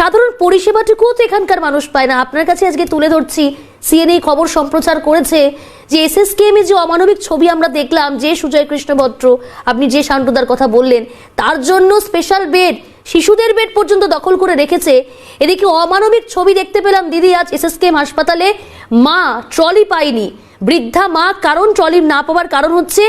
সাধারণ পরিষেবাটুকুও তো এখানকার মানুষ পায় না। আপনার কাছে আজকে তুলে ধরছি। সিএনএ খবর সম্প্রচার করেছে যে এসএসকেএমে যে অমানবিক ছবি আমরা দেখলাম, যে সুজয় কৃষ্ণ ভট্ট আপনি যে শান্তদার কথা বললেন, তার জন্য স্পেশাল বেড শিশুদের বেড পর্যন্ত দখল করে রেখেছে। এদিকে অমানবিক ছবি দেখতে পেলাম, দিদি আজ এস এস এসএসকেএম হাসপাতালে, মা ট্রলি পায়নি। বৃদ্ধা মা কারণ ট্রলি না পাওয়ার কারণ হচ্ছে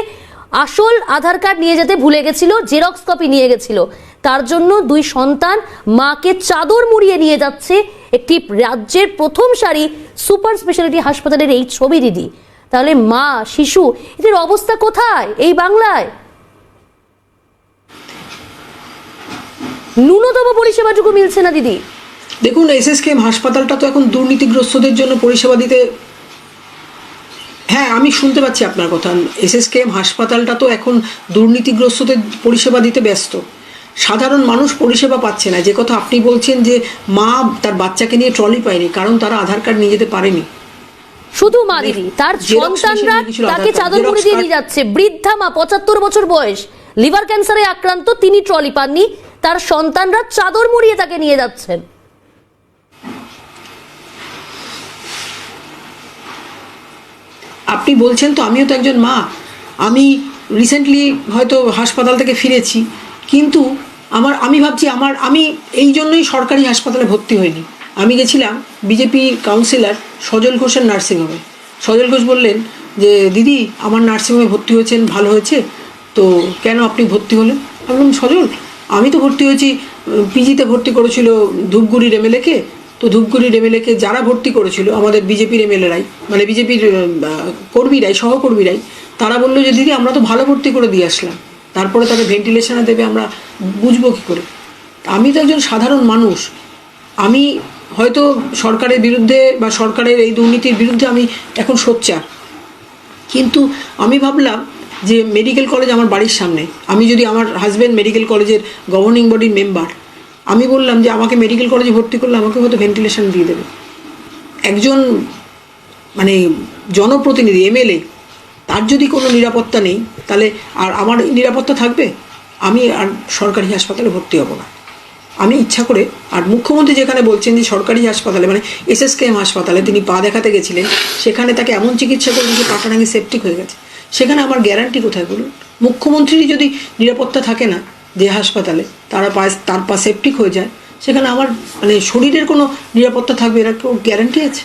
আসল আধার কার্ড নিয়ে যেতে ভুলে গেছিল জেরক্স কপি নিয়ে গেছিল। তার জন্য দুই সন্তান মাকে চাদর মুড়িয়ে নিয়ে যাচ্ছে একটি রাজ্যের প্রথম সারি সুপার স্পেশালিটি হাসপাতালের এই ছবি, দিদি। তাহলে মা, শিশু, এদের অবস্থা কোথায়? এই বাংলায়? ন্যূনতম পরিষেবাটুকু মিলছে না, দিদি। দেখুন এস এস এসএসকেএম হাসপাতালটা তো এখন দুর্নীতিগ্রস্তদের জন্য পরিষেবা দিতে হ্যাঁ আমি শুনতে পাচ্ছি আপনার কথা। এসএসকেএম হাসপাতালটা তো এখন দুর্নীতিগ্রস্তদের পরিষেবা দিতে ব্যস্ত। সাধারণ মানুষ পরিষেবা পাচ্ছে না। যে কথা আপনি বলছেন যে মা তার বাচ্চাকে নিয়ে ট্রলি পায়নি কারণ তারা আধার কার্ড নিয়ে যেতে পারেনি। শুধু মা দিদি তার সন্তানরা তাকে চাদর মুড়ি দিয়ে নিয়ে যাচ্ছে। বৃদ্ধা মা পঁচাত্তর বছর বয়স লিভার ক্যান্সারে আক্রান্ত তিনি ট্রলি পাননি। তার সন্তানরা চাদর মুড়িয়ে তাকে নিয়ে যাচ্ছেন। আপনি বলছেন তো, আমিও তো একজন মা। আমি রিসেন্টলি হয়তো হাসপাতাল থেকে ফিরেছি, কিন্তু আমার, আমি ভাবছি আমার, আমি এই জন্যই সরকারি হাসপাতালে ভর্তি হইনি। আমি গেছিলাম বিজেপি কাউন্সিলর সজল ঘোষের নার্সিংহোমে সজল ঘোষ বললেন যে, দিদি, আমার নার্সিংহোমে ভর্তি হয়েছেন, ভালো হয়েছে, তো কেন আপনি ভর্তি হলেন? আমি বললাম, সজল, আমি তো ভর্তি হয়েছি পিজিতে ভর্তি করেছিল ধূপগুড়ির এমএলএকে তো ধূপগুড়ির এমএলএকে যারা ভর্তি করেছিল, আমাদের বিজেপির এমএলএরাই মানে বিজেপির কর্মীরাই, সহকর্মীরাই, তারা বলল যে, দিদি, আমরা তো ভালো ভর্তি করে দিয়ে আসলাম। তারপরে তাকে ভেন্টিলেশনে দেবে, আমরা বুঝব কী করে? আমি তো একজন সাধারণ মানুষ। আমি হয়তো সরকারের বিরুদ্ধে বা সরকারের এই দুর্নীতির বিরুদ্ধে আমি এখন সোচ্চার। কিন্তু আমি ভাবলাম যে, মেডিকেল কলেজ আমার বাড়ির সামনে। আমি যদি আমার হাজব্যান্ড মেডিকেল কলেজের গভর্নিং বডির মেম্বার আমি বললাম যে আমাকে মেডিকেল কলেজে ভর্তি করলে আমাকে হয়তো ভেন্টিলেশন দিয়ে দেবে। একজন মানে জনপ্রতিনিধি এমএলএ তার যদি কোনো নিরাপত্তা নেই, তাহলে আর আমার নিরাপত্তা থাকবে? আমি আর সরকারি হাসপাতালে ভর্তি হব না। আমি ইচ্ছা করে, আর মুখ্যমন্ত্রী যেখানে বলছেন যে সরকারি হাসপাতালে মানে এসএসকেএম হাসপাতালে তিনি পা দেখাতে গেছিলেন, সেখানে তাকে এমন চিকিৎসা করলেন যে পাটা নাকি হয়ে গেছে। সেখানে আমার গ্যারান্টি কোথায় বলুন? মুখ্যমন্ত্রীরই যদি নিরাপত্তা থাকে না যে হাসপাতালে, তারা পায়ে তার পা সেপটিক হয়ে যায়। সেখানে আমার মানে শরীরের কোনো নিরাপত্তা থাকবে এরা কেউ গ্যারান্টি আছে?